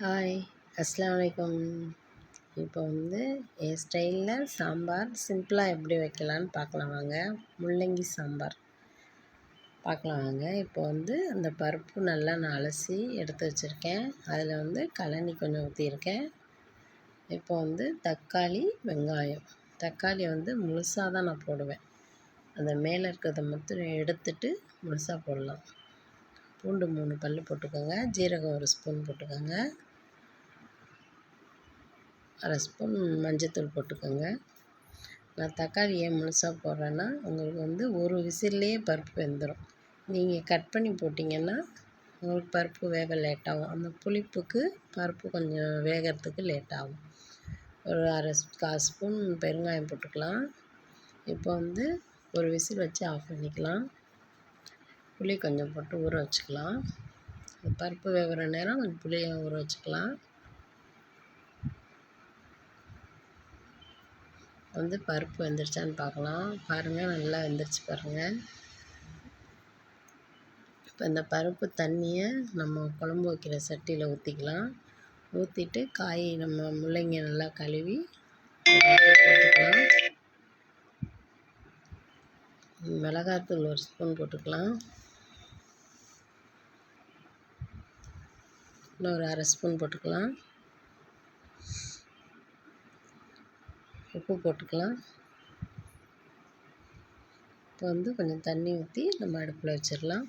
Hi அஸ்லாம் வலைக்கம் இப்போ வந்து என் ஸ்டைலில் சாம்பார் சிம்பிளாக எப்படி வைக்கலான்னு பார்க்கலாம் வாங்க. முள்ளங்கி சாம்பார். பார்க்கலாம் வாங்க. இப்போ வந்து அந்த பருப்பு நல்லா நான் அலசி எடுத்து வச்சுருக்கேன். அதில் வந்து கழனி கொஞ்சம் ஊற்றியிருக்கேன் இப்போ வந்து தக்காளி வெங்காயம். தக்காளி வந்து முழுசாக தான் நான் போடுவேன். அந்த மேலே இருக்கிறத மட்டும் எடுத்துட்டு முழுசாக போடலாம். பூண்டு மூணு பல் போட்டுக்கோங்க. ஜீரகம் ஒரு ஸ்பூன் போட்டுக்கோங்க. அரை ஸ்பூன் மஞ்சத்தூள் போட்டுக்கோங்க. நான் தக்காளி ஏன் முழுசாக போடுறேன்னா உங்களுக்கு வந்து ஒரு விசில்லையே பருப்பு வெந்துடும் நீங்கள் கட் பண்ணி போட்டிங்கன்னா உங்களுக்கு பருப்பு வேக லேட்டாகும். அந்த புளிப்புக்கு பருப்பு கொஞ்சம் வேகிறதுக்கு லேட் ஆகும் ஒரு அரை கால் ஸ்பூன் பெருங்காயம் போட்டுக்கலாம். இப்போ வந்து ஒரு விசில் வச்சு ஆஃப் பண்ணிக்கலாம். புளி கொஞ்சம் போட்டு ஊற வச்சுக்கலாம். பருப்பு வேகிற நேரம் கொஞ்சம் புளியை ஊற வச்சுக்கலாம். வந்து பருப்பு வெந்துருச்சான்னு பார்க்கலாம் பாருங்கள் நல்லா வெந்துருச்சு பாருங்கள் இப்போ இந்த பருப்பு தண்ணியை நம்ம குழம்பு வைக்கிற சட்டியில் ஊற்றிக்கலாம் ஊற்றிட்டு காய் நம்ம முள்ளங்கி நல்லா கழுவி போட்டுக்கலாம். மிளகாத்தூள் ஒரு ஸ்பூன் போட்டுக்கலாம். ஒரு அரை ஸ்பூன் போட்டுக்கலாம். உப்பு போட்டுக்கலாம். இப்போ வந்து கொஞ்சம் தண்ணி ஊற்றி நம்ம அடுப்பில் வச்சிடலாம்.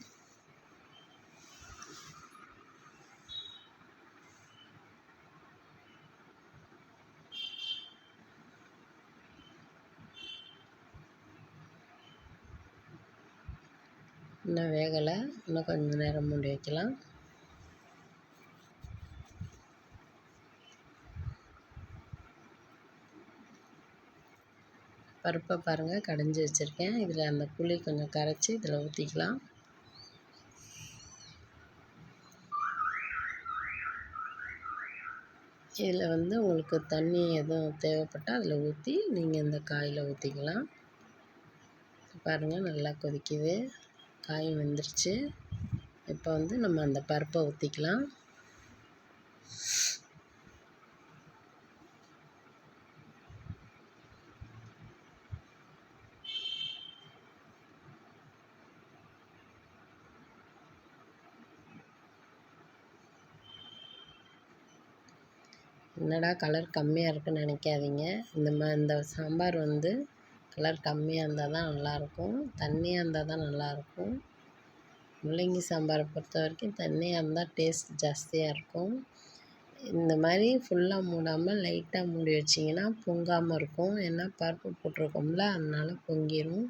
இன்னும் வேகலை. இன்னும் கொஞ்சம் நேரம் மூடி வைக்கலாம். பருப்பை பாருங்கள் கடைஞ்சி வச்சுருக்கேன். இதில் அந்த புளி கொஞ்சம் கரைச்சி இதில் ஊற்றிக்கலாம் இதில் வந்து உங்களுக்கு தண்ணி எதுவும் தேவைப்பட்டால் அதில் ஊற்றி நீங்கள் இந்த காயில் ஊற்றிக்கலாம் பாருங்கள் நல்லா கொதிக்குது. காய் வெந்துருச்சு. இப்போ வந்து நம்ம அந்த பருப்பை ஊற்றிக்கலாம் என்னடா கலர் கம்மியாக இருக்குன்னு நினைக்காதீங்க. இந்த மா இந்த சாம்பார் வந்து கலர் கம்மியாக இருந்தால் தான் நல்லாயிருக்கும். தண்ணியாக இருந்தால் தான் நல்லாயிருக்கும். முள்ளங்கி சாம்பாரை பொறுத்த வரைக்கும் தண்ணியாக இருந்தால் டேஸ்ட் ஜாஸ்தியாக இருக்கும். இந்த மாதிரி ஃபுல்லாக மூடாமல் லைட்டாக மூடி வச்சிங்கன்னா பொங்காமல் இருக்கும். ஏன்னா பருப்பு போட்டிருக்கோம்ல அதனால் பொங்கிடும்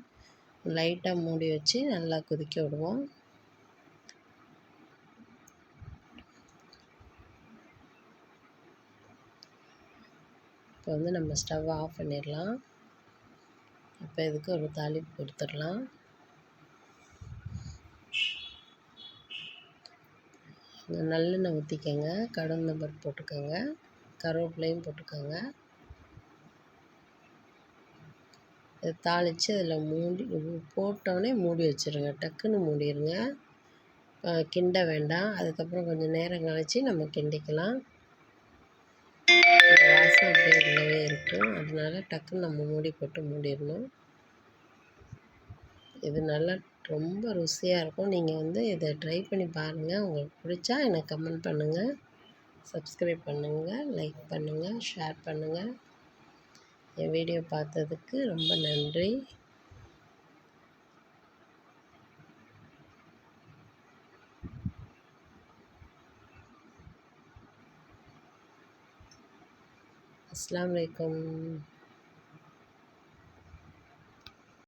லைட்டாக மூடி வச்சு நல்லா கொதிக்க விடுவோம். இப்போ வந்து நம்ம ஸ்டவ்வை ஆஃப் பண்ணிடலாம். இப்போ இதுக்கு ஒரு தாளிப்பு கொடுத்துடலாம். நல்லெண்ணெய் ஊற்றிக்கோங்க கடந்தம்பருப்பு போட்டுக்கோங்க. கருவேப்பிலையும் போட்டுக்கோங்க. இதை தாளித்து அதில் மூடி போட்டோடனே மூடி வச்சுருங்க. டக்குன்னு மூடிடுங்க கிண்ட வேண்டாம். அதுக்கப்புறம் கொஞ்சம் நேரம் கழித்து நம்ம கிண்டிக்கலாம். வாசம் அப்படியே உள்ளவே இருக்கும் அதனால டக்குன்னு நம்ம மூடி போட்டு மூடிடணும். இது நல்லா ரொம்ப ருசியாக இருக்கும். நீங்கள் வந்து இதை ட்ரை பண்ணி பாருங்கள் உங்களுக்கு பிடிச்சா எனக்கு கமெண்ட் பண்ணுங்கள் சப்ஸ்கிரைப் பண்ணுங்கள் லைக் பண்ணுங்கள் ஷேர் பண்ணுங்கள் என் வீடியோ பார்த்ததுக்கு ரொம்ப நன்றி. अस्सलाम वालेकुम